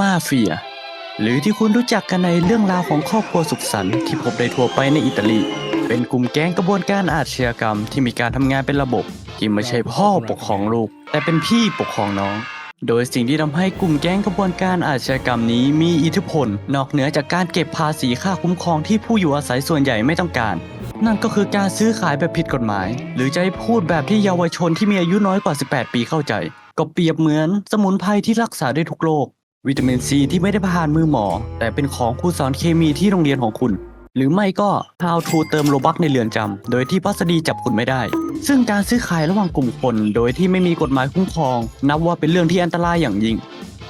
มาเฟีย หรือที่คุณรู้จักกันในเรื่องราวของครอบครัวสุขสันต์ที่พบได้ทั่วไปในอิตาลี เป็นกลุ่มแก๊งกระบวนการอาชญากรรมที่มีการทำงานเป็นระบบ ที่ไม่ใช่พ่อปกครองลูก แต่เป็นพี่ปกครองน้อง โดยสิ่งที่ทำให้กลุ่มแก๊งกระบวนการอาชญากรรมนี้มีอิทธิพล นอกเหนือจากการเก็บภาษีค่าคุ้มครองที่ผู้อยู่อาศัยส่วนใหญ่ไม่ต้องการ นั่นก็คือการซื้อขายแบบผิดกฎหมาย หรือจะให้พูดแบบที่เยาวชนที่มีอายุน้อยกว่า 18 ปีเข้าใจ ก็เปรียบเหมือนสมุนไพรที่รักษาได้ทุกโรค วิตามินซีที่ไม่ได้ผ่านมือหมอ แต่เป็นของครูสอนเคมีที่โรงเรียนของคุณ หรือไม่ก็ How to เติมโลบักในเรือนจำโดยที่พัสดีจับคุณไม่ได้ ซึ่งการซื้อขายระหว่างกลุ่มคน โดยที่ไม่มีกฎหมายคุ้มครอง นับว่าเป็นเรื่องที่อันตรายอย่างยิ่ง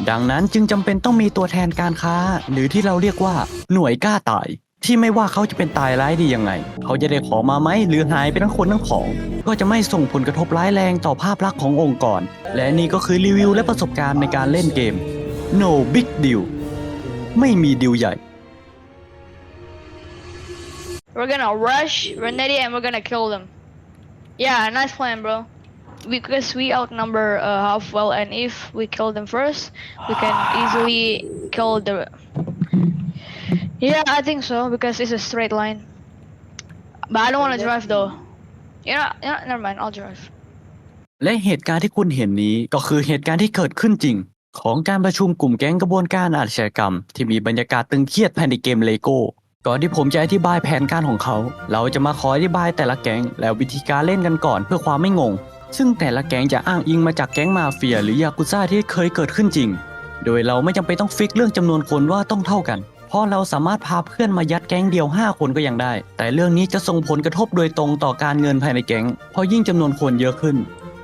ดังนั้นจึงจำเป็นต้องมีตัวแทนการค้า หรือที่เราเรียกว่า หน่วยกล้าตาย ที่ไม่ว่าเขาจะเป็นตายร้ายดียังไง เขาจะได้ของมาไหมหรือหายไปทั้งคนทั้งของ ก็จะไม่ส่งผลกระทบร้ายแรงต่อภาพลักษณ์ขององค์กร และนี่ก็คือรีวิวและประสบการณ์ในการเล่นเกม No Big Deal ไม่มีดีลใหญ่ We're gonna rush Renetti and we're gonna kill them. Yeah, nice plan, bro. Because we outnumber uh, half well, and if we kill them first, we can easily kill the. Yeah, I think so because it's a straight line. But I don't want to drive though. You know, you know, never mind. I'll drive. และเหตุการณ์ที่คุณเห็นนี้ก็คือเหตุการณ์ที่เกิดขึ้นจริง ของการประชุมกลุ่มแก๊งกระบวนการอาชญากรรม ที่มีบรรยากาศตึงเครียดภายในเกมเลโก้ก่อนที่ผมจะอธิบายแผนการของเขา เราจะมาขออธิบายแต่ละแก๊งและวิธีการเล่นกันก่อนเพื่อความไม่งง ซึ่งแต่ละแก๊งจะอ้างอิงมาจากแก๊งมาเฟีย หรือยากุซ่าที่เคยเกิดขึ้นจริง โดยเราไม่จำเป็นต้องฟิกเรื่องจำนวนคนว่าต้องเท่ากัน เพราะเราสามารถพาเพื่อนมายัดแก๊งเดียว 5 คนก็ยังได้ แต่เรื่องนี้จะส่งผลกระทบโดยตรงต่อการเงินภายในแก๊ง เพราะยิ่งจำนวนคนเยอะขึ้น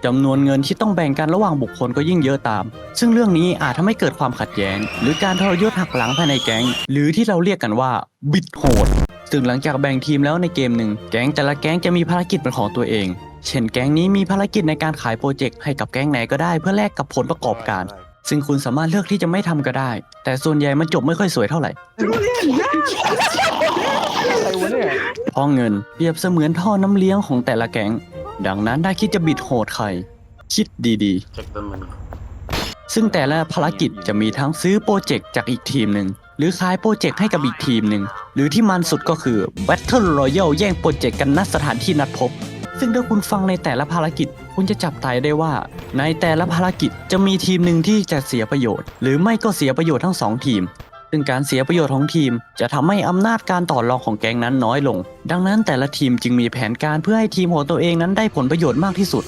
จำนวนเงินที่ต้องแบ่งกันระหว่างบุคคลก็ยิ่งเยอะตาม ซึ่งเรื่องนี้อาจทำให้เกิดความขัดแย้ง หรือการทรยศหักหลังภายในแก๊ง หรือที่เราเรียกกันว่าบิดโหดซึ่งหลังจากแบ่งทีมแล้วในเกมหนึ่งแก๊งแต่ละแก๊งจะมีภารกิจเป็นของตัวเอง เช่นแก๊งนี้มีภารกิจในการขายโปรเจกต์ให้กับแก๊งไหนก็ได้เพื่อแลกกับผลประกอบการ ซึ่งคุณสามารถเลือกที่จะไม่ทำก็ได้ แต่ส่วนใหญ่มันจบไม่ค่อยสวยเท่าไหร่อะไรวะเนี่ยเพราะเงินเปรียบเสมือนท่อน้ำเลี้ยงของแต่ละแก๊ง ดังนั้นถ้าคิดจะบิดโหดใคร คิดดีๆซึ่งแต่ละภารกิจจะมีทั้งซื้อโปรเจกต์จากอีกทีมหนึ่ง หรือขายโปรเจกต์ให้กับอีกทีมหนึ่ง หรือที่มันสุดก็คือ Battle Royale แย่งโปรเจกต์กันณสถานที่นัดพบ ซึ่งถ้าคุณฟังในแต่ละภารกิจ คุณจะจับตายได้ว่า ในแต่ละภารกิจจะมีทีมหนึ่งที่จะเสียประโยชน์ หรือไม่ก็เสียประโยชน์ทั้งสองทีม ซึ่งการเสียประโยชน์ของทีม จะทำให้อำนาจการต่อรองของแก๊งนั้นน้อยลง ดังนั้นแต่ละทีมจึงมีแผนการเพื่อให้ทีมของตัวเองนั้นได้ผลประโยชน์มากที่สุด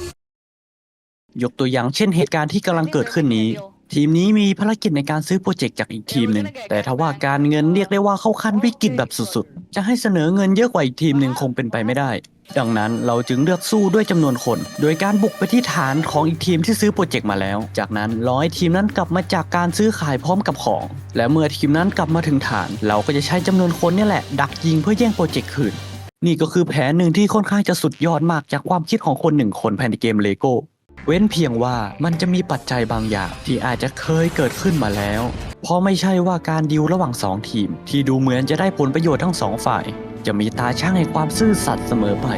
ยกตัวอย่างเช่นเหตุการณ์ที่กำลังเกิดขึ้นนี้ ทีมนี้มีภารกิจในการซื้อโปรเจกต์จากอีกทีมหนึ่ง แต่ถ้าว่าการเงินเรียกได้ว่าเข้าขั้นวิกฤตแบบสุดๆ จะให้เสนอเงินเยอะกว่าอีกทีมหนึ่งคงเป็นไปไม่ได้ ดังนั้นเราจึงเลือกสู้ด้วยจำนวนคน โดยการบุกไปที่ฐานของอีกทีมที่ซื้อโปรเจกต์มาแล้ว จากนั้นรอให้ทีมนั้นกลับมาจากการซื้อขายพร้อมกับของ และเมื่อทีมนั้นกลับมาถึงฐาน เราก็จะใช้จำนวนคนนี่แหละ ดักยิงเพื่อแย่งโปรเจกต์คืน นี่ก็คือแผนหนึ่งที่ค่อนข้างจะสุดยอดมากจากความคิดของคนหนึ่งคนภายในเกมเลโก้ เว้นเพียงว่ามันจะมีปัจจัยบางอย่างที่อาจจะเคยเกิดขึ้นมาแล้ว เพราะไม่ใช่ว่าการดิวระหว่างสองทีม ที่ดูเหมือนจะได้ผลประโยชน์ทั้งสองฝ่าย จะมีตาช่างในความซื่อสัตย์เสมอไป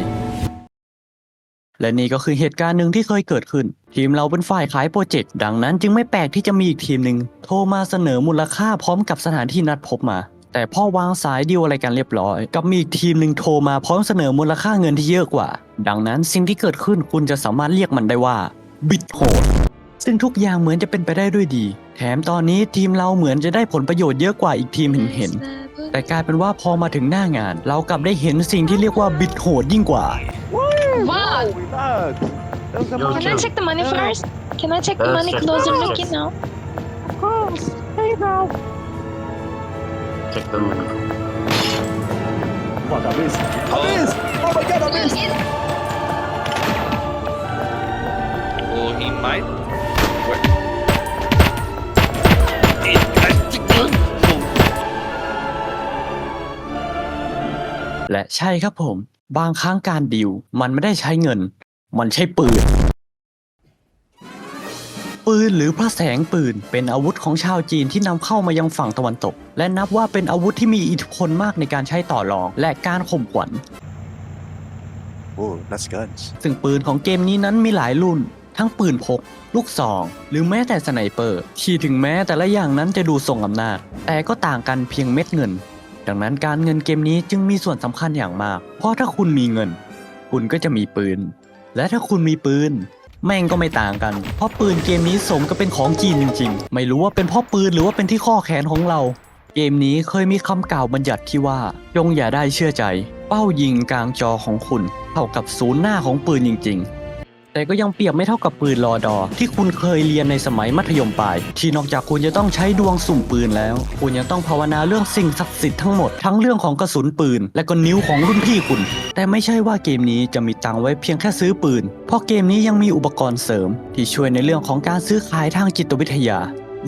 และนี่ก็คือเหตุการณ์หนึ่งที่เคยเกิดขึ้น ทีมเราเป็นฝ่ายขายโปรเจกต์ดังนั้นจึงไม่แปลกที่จะมีอีกทีมหนึ่งโทรมาเสนอมูลค่าพร้อมกับสถานที่นัดพบมา แต่พอวางสายดิวอะไรกันเรียบร้อย กับมีอีกทีมหนึ่งโทรมาพร้อมเสนอมูลค่าเงินที่เยอะกว่า ดังนั้นสิ่งที่เกิดขึ้นคุณจะสามารถเรียกมันได้ว่าบิดโหดซึ่งทุกอย่างเหมือนจะเป็นไปได้ด้วยดี แถมตอนนี้ทีมเราเหมือนจะได้ผลประโยชน์เยอะกว่าอีกทีมเห็นเห็นๆแต่กลายเป็นว่าพอมาถึงหน้างาน เรากลับได้เห็นสิ่งที่เรียกว่าบิดโหดยิ่งกว่า What? Thugs. Those are Yo, my chill. Can I check the money first? Can I check the Uh, money check closer the- looking now? clothes. Hey, bro. Check the money. Fuck, I missed. I missed. Oh my god, I missed. Or he might. และใช่ครับผม บางครั้งการดิวมันไม่ได้ใช้เงิน มันใช้ปืน ปืนหรือพระแสงปืน เป็นอาวุธของชาวจีนที่นำเข้ามายังฝั่งตะวันตก และนับว่าเป็นอาวุธที่มีอิทธิพลมากในการใช้ต่อรอง และการข่มขวัญ Oh, that's guns. ซึ่งปืนของเกมนี้นั้นมีหลายรุ่น ทั้งปืนพก ลูกซอง หรือแม้แต่สไนเปอร์ที่ถึงแม้แต่ละอย่างนั้นจะดูทรงอำนาจ แต่ก็ต่างกันเพียงเม็ดเงิน ดังนั้นการเงินเกมนี้จึงมีส่วนสำคัญอย่างมาก เพราะถ้าคุณมีเงิน คุณก็จะมีปืน และถ้าคุณมีปืน แม่งก็ไม่ต่างกัน เพราะปืนเกมนี้สมกับเป็นของจีนจริง ๆ ไม่รู้ว่าเป็นเพราะปืนหรือว่าเป็นที่ข้อแขนของเรา เกมนี้เคยมีคำกล่าวบัญญัติที่ว่า จงอย่าได้เชื่อใจ เป้ายิงกลางจอของคุณ เท่ากับศูนย์หน้าของปืนจริง ๆ แต่ก็ยังเปรียบไม่เท่ากับปืนรอดอ ที่คุณเคยเรียนในสมัยมัธยมปลาย ที่นอกจากคุณจะต้องใช้ดวงสุ่มปืนแล้ว คุณยังต้องภาวนาเรื่องสิ่งศักดิ์สิทธิ์ทั้งหมดทั้งเรื่องของกระสุนปืน และก็นิ้วของรุ่นพี่คุณ แต่ไม่ใช่ว่าเกมนี้จะมีตังไว้เพียงแค่ซื้อปืน เพราะเกมนี้ยังมีอุปกรณ์เสริม ที่ช่วยในเรื่องของการซื้อขายทางจิตวิทยา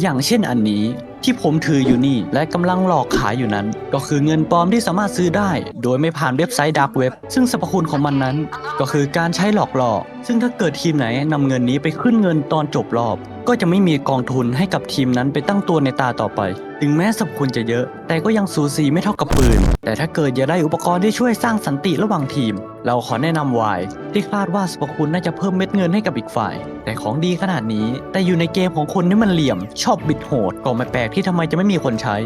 อย่างเช่นอันนี้ที่ผมถืออยู่นี่และกำลังหลอกขายอยู่นั้น ก็คือเงินปลอมที่สามารถซื้อได้ โดยไม่ผ่านเว็บไซต์ดักเว็บซึ่งสรรพคุณของมันนั้น ก็คือการใช้หลอกล่อ ซึ่งถ้าเกิดทีมไหนนำเงินนี้ไปขึ้นเงินตอนจบรอบ ก็จะไม่มีกองทุนให้กับทีมนั้นไปตั้งตัวในตาต่อไป ถึงแม้สรรพคุณจะเยอะ แต่ก็ยังสูสีไม่เท่ากับปืน แต่ถ้าเกิดอยากได้อุปกรณ์ที่ช่วยสร้างสันติระหว่างทีม เราขอแนะนำวายที่คาดว่าสรรพคุณน่าจะเพิ่มเม็ดเงินให้กับอีกฝ่าย แต่ของดีขนาดนี้ แต่อยู่ในเกมของคนที่มันเหลี่ยม ชอบบิดโหดก็ไม่แปลกที่ทำไมจะไม่มีคนใช้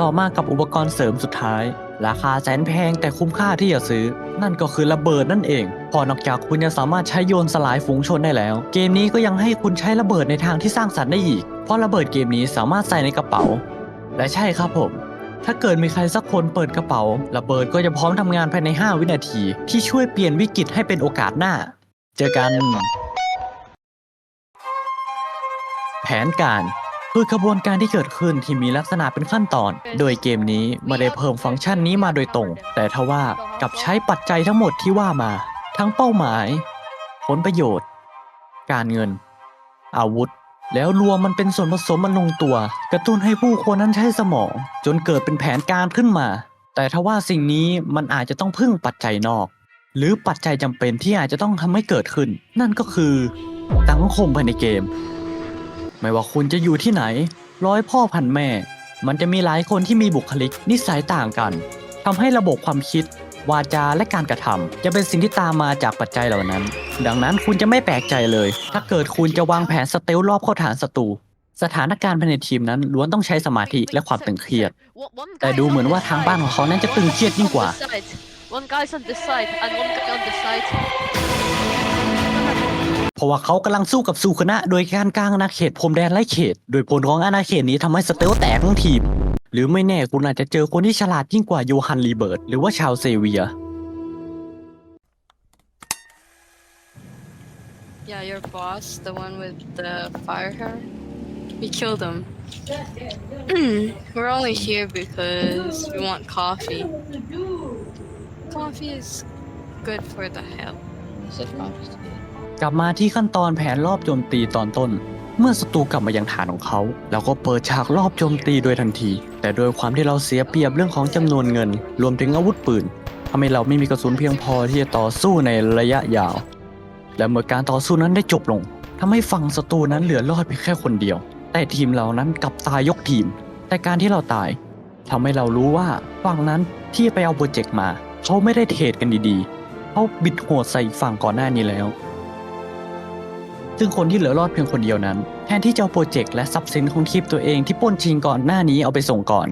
ต่อมากับอุปกรณ์เสริมสุดท้าย ราคาแสนแพงแต่คุ้มค่าที่จะซื้อ นั่นก็คือระเบิดนั่นเอง พอนอกจากคุณจะสามารถใช้โยนสลายฝูงชนได้แล้ว เกมนี้ก็ยังให้คุณใช้ระเบิดในทางที่สร้างสรรค์ได้อีก เพราะระเบิดเกมนี้สามารถใส่ในกระเป๋า และใช่ครับผม ถ้าเกิดมีใครสักคนเปิดกระเป๋า ระเบิดก็จะพร้อมทำงานภายใน 5 วินาที ที่ช่วยเปลี่ยนวิกฤตให้เป็นโอกาสหน้า เจอกัน แผนการ คือขบวนการที่เกิดขึ้นที่มีลักษณะเป็นขั้นตอน โดยเกมนี้ไม่ได้เพิ่มฟังก์ชันนี้มาโดยตรง แต่ทว่ากับใช้ปัจจัยทั้งหมดที่ว่ามา ทั้งเป้าหมาย ผลประโยชน์ การเงิน อาวุธ แล้วรวมมันเป็นส่วนผสมมันลงตัว กระตุ้นให้ผู้คนนั้นใช้สมอง จนเกิดเป็นแผนการขึ้นมา แต่ทว่าสิ่งนี้มันอาจจะต้องพึ่งปัจจัยนอก หรือปัจจัยจำเป็นที่อาจจะต้องทำให้เกิดขึ้น นั่นก็คือสังคมภายในเกม ไม่ว่าคุณจะอยู่ที่ไหน ร้อยพ่อพันแม่ มันจะมีหลายคนที่มีบุคลิกนิสัยต่างกันทำให้ระบบความคิด วาจาและการกระทำจะเป็นสิ่งที่ตามมาจากปัจจัยเหล่านั้น ดังนั้นคุณจะไม่แปลกใจเลย ถ้าเกิดคุณจะวางแผนสเตลรอบเข้าฐานศัตรูสถานการณ์ภายในทีมนั้นล้วนต้องใช้สมาธิและความตึงเครียด แต่ดูเหมือนว่าทางบ้านของเขานั้นจะตึงเครียดยิ่งกว่า One guy's on this side and one guy on this side. เพราะว่าเขากำลังสู้กับซูคนะโดยการกลางอาณาเขตพรมแดนไร้เขต โดยผลของอาณาเขตนี้ทำให้สเตลแตกทั้งทีม หรือไม่แน่คุณอาจจะเจอคนที่ฉลาดยิ่งกว่าโยฮันรีเบิร์ตหรือว่าชาวเซเวีย Yeah, your boss, the one with the fire hair. We killed him. We're only here because we want coffee. Coffee is good for the health. กลับมาที่ขั้นตอนแผนรอบโจมตีตอนต้น เมื่อศัตรูกลับมายังฐานของเขาเราก็เปิดฉากรอบโจมตีโดยทันที แต่โดยความที่เราเสียเปรียบเรื่องของจำนวนเงิน รวมถึงอาวุธปืนทำให้เราไม่มีกระสุนเพียงพอที่จะต่อสู้ในระยะยาว และเมื่อการต่อสู้นั้นได้จบลงทำให้ฝั่งศัตรูนั้นเหลือรอดเพียงแค่คนเดียว แต่ทีมเรานั้นกลับตายยกทีม แต่การที่เราตายทำให้เรารู้ว่าฝั่งนั้นที่ไปเอาโปรเจกต์มา เขาไม่ได้เทรดกันดีๆ เขาบิดโหดใส่อีกฝั่งก่อนหน้านี้แล้ว ซึ่งคนที่เหลือรอดเพียงคนเดียวนั้น แทนที่จะเอาโปรเจกต์และทรัพย์สินของทีมตัวเองที่ป้นชิงก่อนหน้านี้เอาไปส่งก่อน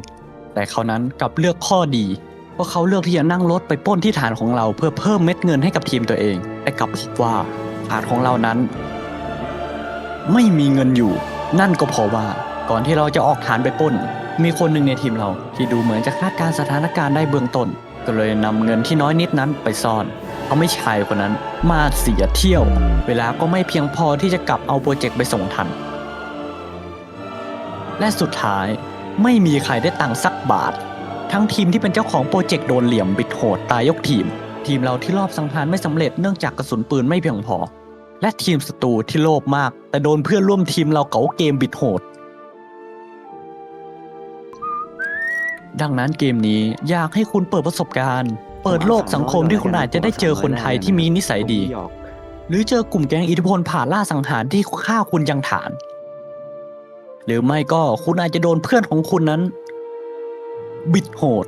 แต่เขานั้นกลับเลือกข้อดีเพราะเขาเลือกที่จะนั่งรถไปป้นที่ฐานของเราเพื่อเพิ่มเม็ดเงินให้กับทีมตัวเอง แต่กลับพบว่าฐานของเรานั้น ไม่มีเงินอยู่ นั่นก็เพราะว่า ก่อนที่เราจะออกฐานไปป้น มีคนหนึ่งในทีมเราที่ดูเหมือนจะคาดการสถานการณ์ได้เบื้องต้น ก็เลยนำเงินที่น้อยนิดนั้นไปซ่อน เขาไม่ชายคนนั้นมาเสียเที่ยว เวลาก็ไม่เพียงพอที่จะกลับเอาโปรเจกต์ไปส่งทัน และสุดท้ายไม่มีใครได้ตังค์สักบาท ทั้งทีมที่เป็นเจ้าของโปรเจกต์โดนเหลี่ยมบิดโหดตายยกทีม ทีมเราที่รอบสังหารไม่สำเร็จเนื่องจากกระสุนปืนไม่เพียงพอ และทีมศัตรูที่โลภมาก แต่โดนเพื่อนร่วมทีมเราเก๋าเกมบิดโหดดังนั้นเกมนี้อยากให้คุณเปิดประสบการณ์ เปิดโลกสังคมที่คุณอาจจะได้เจอคนไทยที่มีนิสัยดี หรือเจอกลุ่มแก๊งอิทธิพลผ่านล่าสังหารที่ฆ่าคุณยังฐาน หรือไม่ก็คุณอาจจะโดนเพื่อนของคุณนั้น บิดโหด